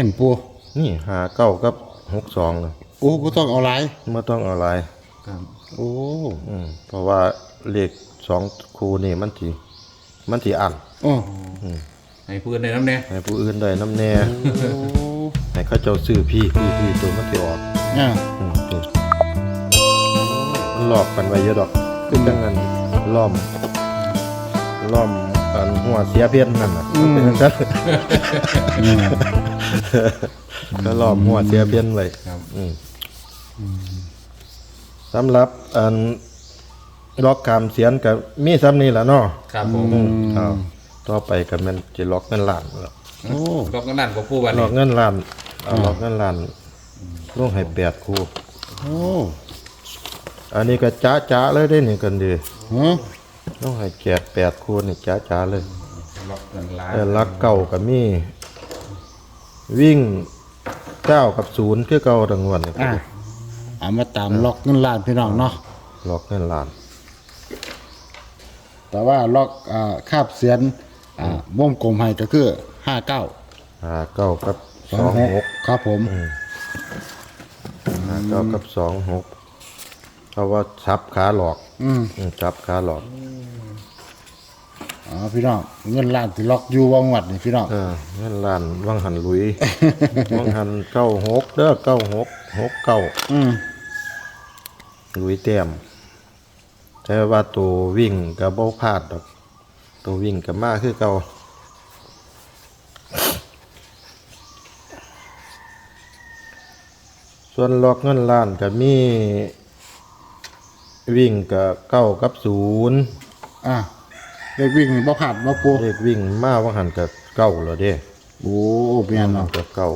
เห็นปูนี่หาเก้ากับหกสองเลยโอ้บ่ต้องเอาหลายไม่ต้องเอาหลายครับโอ้อืมเพราะว่าเลขสองคูนี่มันทีมันทีอ่านโอ้ให้ปืนในน้ำแน่ให้ผู้อื่นได้น้ำแน่โอ้ให้เขาเจ้าซื้อพี่พี่พี่ตัวมันทีออกอ่าอืมนี่มันหลอกกันไว้เยอะดอกคือจังนั้นล้อมล้อมอันหัวเสียเพี้ยนนั่นน่ะมันเป็นจังซั่น อืม ก็ล้อมหัวเสียเพี้ยนไว้ครับ อืมสำหรับอันล็อกกามเสียนกับมีซ้ำนี่แหละเนาะครับผมอืมเอาต่อไปก็แมันจะล็อกเงินล้านแล้วโอ้ก็ก็นั่นก็ผู้วันล็นี้อกเงินล้านเอาล็อกเงินล้านลงให้แปดคู่ โอ้อันนี้ก็จ้าจ้าเลยได้นี่กันดีฮะลงให้แจกแปดคู่นี่จ้าจ้าเลยล็อกเงินล้านเออลักเก่ากับมี วิ่งเก้ากับศูนย์คือเก่าดังวันนี่อ่าเอามาตามล็อกเงินล้านพี่น้องเนาะล็อกเงินล้าน แต่ว่าล็อกอ่าคาบเสียนอ่าวงกลมให้ก็คือห้าเก้าห้าเก้ากับสสอองงหหกกครับผมห้าเก้ากับสองหกเพราะว่าชับขาหลอก อืมอืมชับขาหลอก อ๋อพี่น้องเงินล้านที่ล็อกอยู่วงวัดนี่พี่น้อง เออเงินล้านวังหันหลุย วังหันเก้าหกเด้อเก้าหกหกเก้าอืมหลุยเต็มแต่ว่าตัววิ่งกับบ่พลาดดอก ตัววิ่งกับมาคือเก่าส่วนล็อกเงินล้านก็มี วิ่งกับเก้ากับศูนย์อะ เด็กวิ่งนี่บ่ผ่านบ่ปูเลขวิ่งมาวังหันกับเก้าแล้วเด้โอ้เปลี่ยนเนาะกับเก้า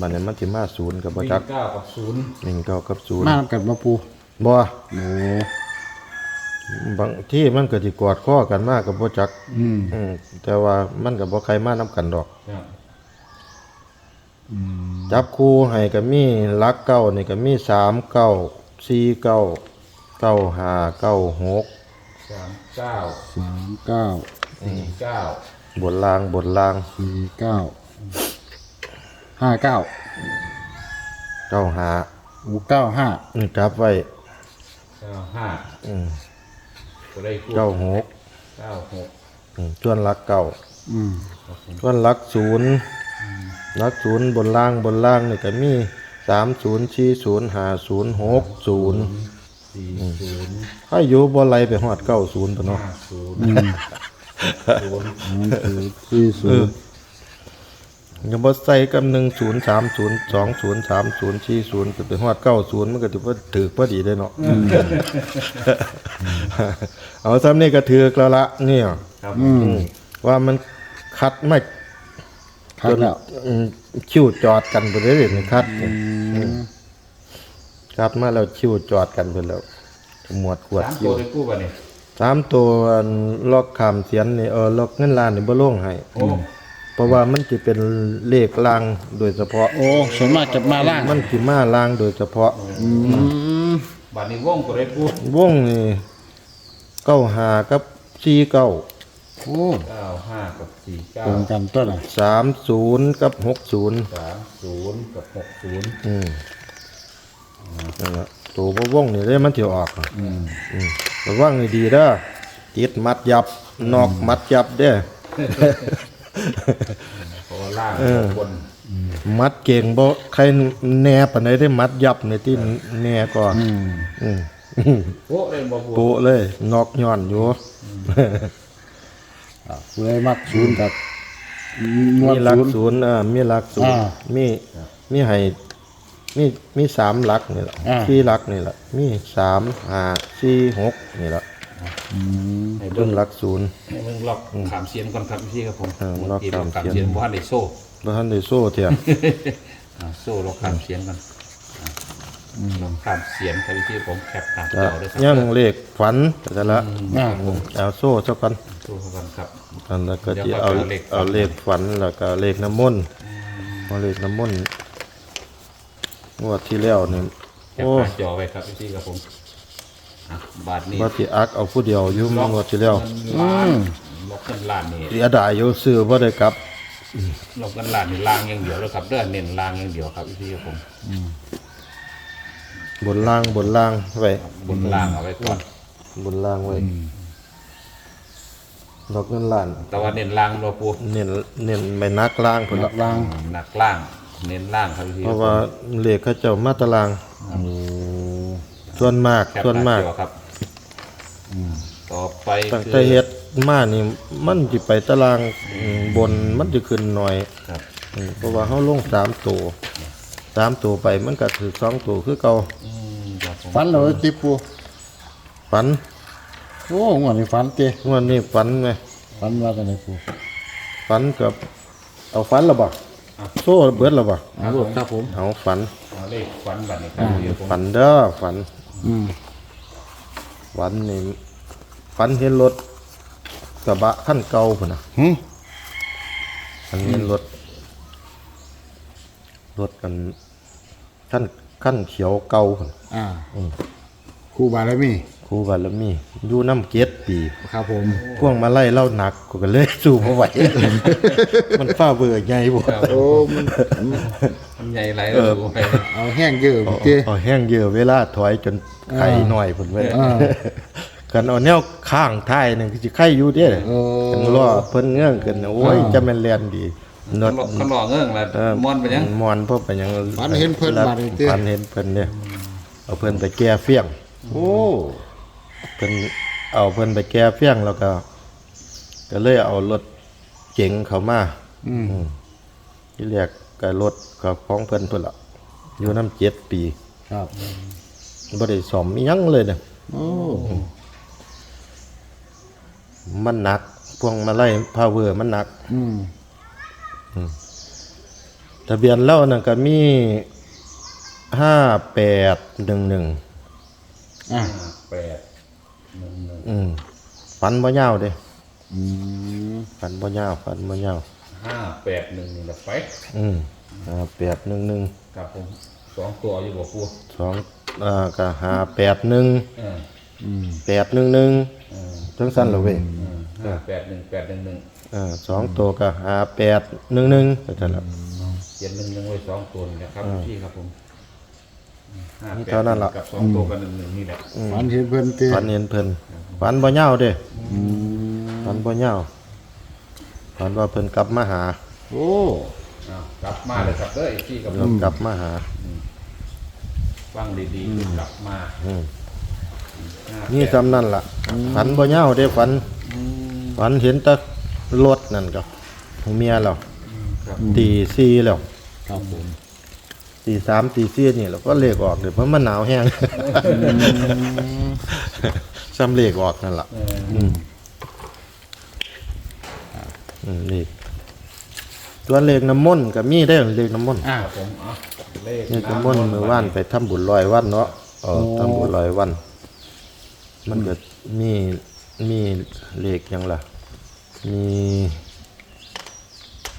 มันเนี่ยมันสิมาศูนย์กับวิ่บ่งจักเก้ากับศูนย์วิ่งเก้ากับศูนย์มานํกันบ่ปูบ่โอ้บางที่มันก็สิกอดข้อกันมากกับบ่จัก อืมอืมแต่ว่ามันก็บ่ใครมานํกันดอกครับจับคู่ให้ก็มีหลักเก้านี่ก็มีสามเก้าสี่เก้าเก้าห้าเก้าหกสาม เก้าสามเก้าสี่เก้าบนล่างบนล่างสี่เก้าห้าเก้าเก้าห้าโอ้เก้าห้าอืมจับไว้เก้าห้าอืมก็ได้คู่เก้าหกเก้าหกอืมส่วนหลักเก้าอืมส่วนหลักศูนย์หลักศูนย์บนล่างบนล่างนี่ก็มีสามศูนย์สี่ศูนย์ห้าศูนย์หกศูนย์ สี่ศูนย์ให้อยู่บ่ไหลไปฮอดเก้าศูนย์ตัวเนาะห้าศูนย์อืมศูนย์สี่ศูนย์ยังบ่ใส่กับหนึ่งศูนย์สามศูนย์สองศูนย์สามศูนย์สี่ศูนย์ก็ไปฮอดเก้าศูนย์มันก็ถือว่าถือพอดีได้เนาะเอาซ้ำนี่ก็ถือกแล้วละเนี่ยครับอืมว่ามันคัดไม่คัดแล้วอืมคิวจอดกันไปเรื่อยๆนี่คัดเนี่ ยคัดมาแล้วคิวจอดกันไปแล้วหมวดขวดสามคิตัววได้คู่วันนี้สามตัวอันล็อกคำเสียนนี่เออล็อกเงินล้านนี่บ่ลงให้โอ้เพราะว่ามันจะเป็นเลขลางโดยเฉพาะ โอ้ส่วนมากจะมาล่างมันสิมาลางโดยเฉพาะ อืมบัตรนี้ว่องก็ได้คู่วงนี่เก้าหากับสี่เก้าโอ้เก้าห้ากับสี่เก้าตรงกันต้นอะสามศูนย์กับหกศูนย์สามศูนย์กับหกศูนย์อืม นั่นแหละตัวบ่วงนี่เลยมันสิออกอะอืมอืมระวังให้ดีเด้อติดมัดยับนอกมัดยับเด้อ เพราะว่าล่างบนมัดเก่งบ่ใครแหน่ปานใดได้มัดยับในที่แหน่ก่อนอืมอืมโอ้เล่นบอลโปะเลยนอกย้อนอยู่อะผู้ใดมักศูนย์กับนวมีดหลักศูนย์ศูนย์อ่ามีหลักศูนย์อ่ามีมีให้ มีมีสามหลักนี่แหละอ่า สี่หลักนี่แหละมีสามห้าสี่หกนี่แหละอืมให้ต้เบิ้นงหลักศูนย์ ให้เบิ้งล็อกขามเสียนก่อนครับพี่ครับผมเออล็อกล็อกขามขามเสียน เสียนบ้านในโซ่แล้วท่านได้โซ่เถียอ่าโซ่ล็อกขามเสียนก่อนอ่าล็อกขามเสียนครับพี่ผมแคปตามจะจอด้วยครัยังเลขฝันแต่ละอ่าเอาโซ่สักกันโซ่ก่อนครับ อันแล้วก็เดี๋จะยวเอาก็จะเอาเอาเลเลขขฝันฝันแล้วก็เลขน้ำมนต์เอาเลขน้ำมนต์ งวดที่แล้วนี่แคปโอ้ตามจอไว้ครับพี่ครับผมอะบาทนี้ว่าที่อักเอาผู้เดียวอยู่งวดที่แล้วเงินล้านล็อกเงินล้านนี่ เสียดายอยู่ซื้อบ่ได้กลับหลบกันหลานนี่ลางอย่างเดียวแล้วครับเด้อเน้นลางอย่างเดียวครับพี่ครับผมบนล่างบนล่างไว้บนลางเอาไว้ก่อนบนล่างไว้ดอกเงินล้านแต่ว่าเน้นลางเราปูเน้นเน้นไม่นักล่างพุ่นหลัละกลางหนักล่าง เน้นล่างครับพี่เพราะว่าเลขเขาเจ้ามาตารางโอ้ส่วนมากแคปส่วนหน้มากจอครับต่อไปตั้งคือแต่เฮ็ดมานี่มันสิไปตารางอืมบนมันจะขึ้นหน่อยครับอืมเพราะว่าเฮาลงสามตัวสามตัวไปมันก็ถือสองตัวคือเก่าอืมครับผมฝันเราติปูฝันโอ้งวดนี้ฝันเตะงวันนี้ฝันไงฝันว่าจังไดปูฝันกับเอาฝันและบ่ โซ่เบิดและบ่เอาลูกครับผมเอาฝันเอาเลขฝันบัตรนี่ครับพี่ผมฝันเด้อฝันอืมฝันนี่ฝันเห็นรถกระบะคันเก่าพุ่นน่ะหึฝันเห็นรถรถกันคันคันเขียวเก่าพุ่นอ่า ครูบารมีครูบารมีอยู่น้ำเกตปี ครับผมพวงมาไล่เล่าหนักกูก็เลยสู้บ่ไหว มันฟ้าเบื่อใหญ่บ่โอ้มันมันใหญ่ไรแล้วดูไปเอาแห้งเยอะเอาเตะเอาแห้งเยอะเวลาถอยจนไข่หน่อยพุ่นเว้ยอ่ากันเอาแนวข้างท้ายนึงคือสิไข่อยู่เด้โอ้กันล้อเพิ่นเงื่องกันน่ะโอ้ยจะแม่นแล่นดีนเขาดหลอกเขาหลอกเงื่องละเออมอนไปยังมอนเพราะไปยังฝันเห็นเพิ่นมาเลยเด้ฝันเห็นเพิ่นเนี่ยเอาเพิ่นไปแก้เฟี้ยง โอ้เพิ่นเอาเพิ่นไปแก้เฟี้ยงแล้วก็ ก็เลยเอารถเก๋งเข้ามาอืมที่เรียกก็รถกับของเพิ่นพุ่นละอยู่น้ำเจ็ดปีครับบ่ได้ซ่อมอิหยังเลยเนี่ยโอ้มันหนัก พวงมาไล่พาวเวอร์มันหนัก อืมทะเบียนเล่านั่นก็มีห้าแปดหนึ่งหนึ่ง อ่าห้าแปดหนึ่งหนึ่งอืมฝันบ่ยาวเด้อืมฝันบ่ยาวฝันบ่ยาวห้าแปดหนึ่งนี่แหละไปอืมห้าแปดหนึ่งหนึ่งครับผมสองตัวอยู่บ่ปูสองอ่าก็ห้าแปดหนึ่งเอออืมแปดหนึ่งหนึ่งเออจังสั้นเหรอเว้ยเออห้าแปดหนึ่งแปดหนึ่งหนึ่งอ่าสองตัวก็ห้าแปดหนึ่งหนึ่งก็เท่านั้นเขียนหนึ่งหนึ่งไว้สองตัวนี่นะครับพี่ครับผม ห้าแปดเท่านั้นล่ะ กับสองตัวกับหนึ่งหนึ่งนี่แหละฝันเห็นเพิ่นเตะฝันเห็นเพิ่นฝันบ่ยาวเด้อืมฝันบ่ยาวฝันว่าเพิ่นกลับมาหาโอ้อ้าวกลับมาเลยครับเด้อไอ้พี่กับเพิ่นกลับมาหาฟังดีๆคือกลับมาอืมห้านี่แปดจำนั่นล่ะฝันบ่ยาวเด้ฝันฝันเห็นแต่รถนั่นกับของเมียเราครับตีสี่แล้วครับผม ตีสามตีสี่นี่เราก็เลขออกเดี๋ยวเพราะมันหนาวแห้งซ้ำเลขออกนั่นล่ะเอออืมเลขตัวเลขน้ำมนต์ก็มีได้อเลขน้ำมนต์อ่าครับผมเอาเลขเลขน้ำมนต์เมื่อวานไปทำบุญลอยวันเนาะเออทำบุญลอยวัน มันก็มีมีเลขหยังล่ะ มี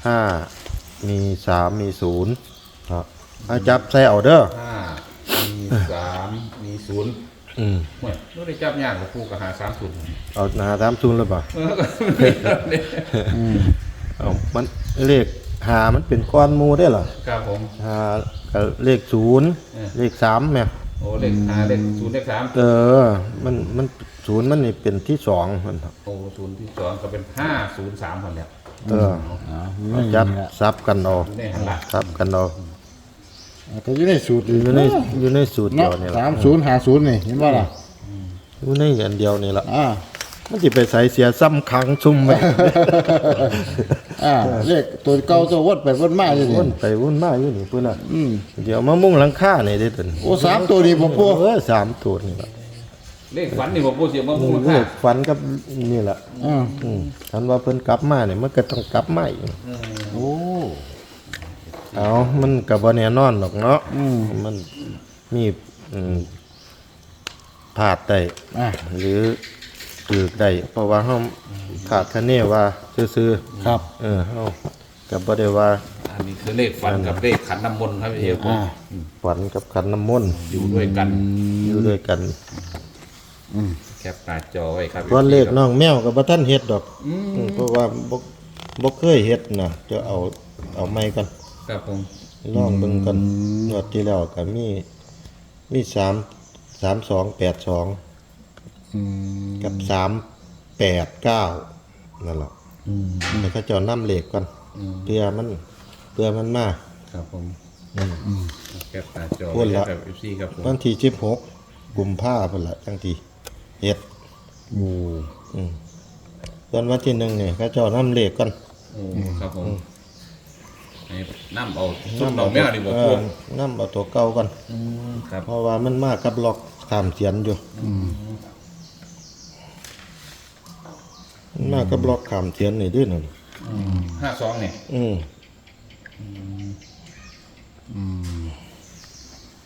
ห้ามีสามมีศูนย์ครับ เอาจับใส่เอาเด้อห้ามีสามมีศูนย์อืมเฮ้ยนู้นได้จับยากกับครูกับหาสามศูนย์เอาหาสามศูนย์หรือเปล่าเออก็ไม่ได้เลยอืมเอามันเลขหามันเป็นก้อนหมูได้เหรอครับผม หากับเลขศูนย์เออ เลขสามแม่โอ้เลขห้าเลขศูนย์เลขสามเออ มันมันศูนย์มันนี่เป็นที่สองมันครับโอ้ศูนย์ที่สองก็เป็นห้าศูนย์สามคนเนี่ยเอออ่าเอาไม่จับมีละซับกันเอาอยู่ในหันหลังซับกันเอาอ่า ก็อยู่ในสูตรอยู่ในอยู่ในสูตรเดีเนาะยวนี่แหละสามศูนย์ห้าศูนย์นี่เห็นว่าล่ะอยู่ในอันเดียวนี่แหละอ่ามันจะไปใส่เสียซ้ำขังชุ่มไว้อ่าเลขตัวเก่าตัววดไปวดมาอยู่นี่วนไปวนมาอยู่นี่เพื่อนน่ะอืมเดี๋ยวมามุ่งหลังคานี่ได้ตันโอ้สามตัวนี่ผมพูดเออสามตัวนี่แหละเลขฝันนี่ผมพูดเสียงว่ามูลเลค่าขฝันกับนี่แหละอ่าอืมคันว่าเพิ่นกลับมาเนี่ยมันก็ต้องกลับมาอีกโอ้ เอามันก็บ่แน่นอนหรอกเนาะอืมมันมีอืมพลาดได้อ่าหรือถูกได้เพราะว่าเฮาขาดคะเนว่าซื่อครับๆเออเฮาก็บ่ได้ว่าอันนี้คือเลขฝันกับเลขขันน้ำมนต์ครับพี่เอกผมอ่า ฝันกับขันน้ำมนต์อยู่ด้วยกันอยู่ด้วยกันแคปหน้าจอไว้ครับส่วนเลขน้องแมวก็บ่ทันเฮ็ดดอกอืมเพราะว่าบ่บ่เคยเฮ็ดนะจะเอาเอาไม้ก่อน ครับผมลองเบิ่งก่อนงวดที่แล้วก็มีมีสามสามสองแปดสองอืมกับสามแปดเก้านั่นแหละแต่เขาเจ้านํเหล็กก่อนอืมเพื่อมันเพื่อมันมาครับผมอืม แคปหน้าจอพูดละกับเอฟซีครับผมวันที่สิบหกกุมภาพันธ์ละจังทีเฮ็ดโอ้อืมตอนวันที่หนึ่งเนี่ยเขาเจ้านํเหล็กก่อนโอ้ครับผม ให้น้ำเอาซุปดอกแมวดีกว่าเอพวอกนํเอาตัวเก่าก่อนอืมครับเพราะว่ามันมากับล็อกขามเสียนอยู่มันมากับล็อกขามเสียนนี่ด้วยนั่นห้าสองเนี่ยอืม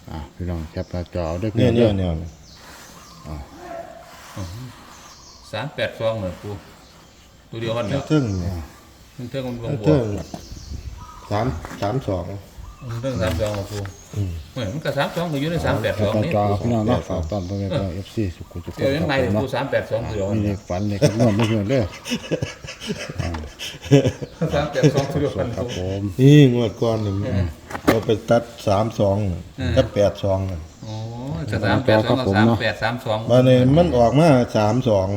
อะพี่น้องแคปหน้าจอเอาด้วยเนี่ยเด้เนี่ยอเนี่ยสามแปดสองเหมือนปูตัวเดียวกันเดียวเทิงเนี่ยเท่งมันบวกบวเทิกง สามสามสองเท่งสามสองมาปูเหมือนมันก็สามสองก็อยู่ในสามแปดแคสปองหน้านี่จอพี่น้องเนาะฝากตอนพ่อแม่พี่น้อง FC สุขุมสุขเดี๋ยวยังไงครับผมปูเนาะสามแปดสองตัวเดียวมีเลขฝันเลขคำนวณด้วยพี่น้องเด้อสามแปดสองตัวเดียวกันครับปูผมนี่งวดก่อนนี่เราไปตัดสามสองกับแปดสองโอ้จะสามแปดสองกับสามแปดสามสองมาเนี่ยมันออกมาสามสอง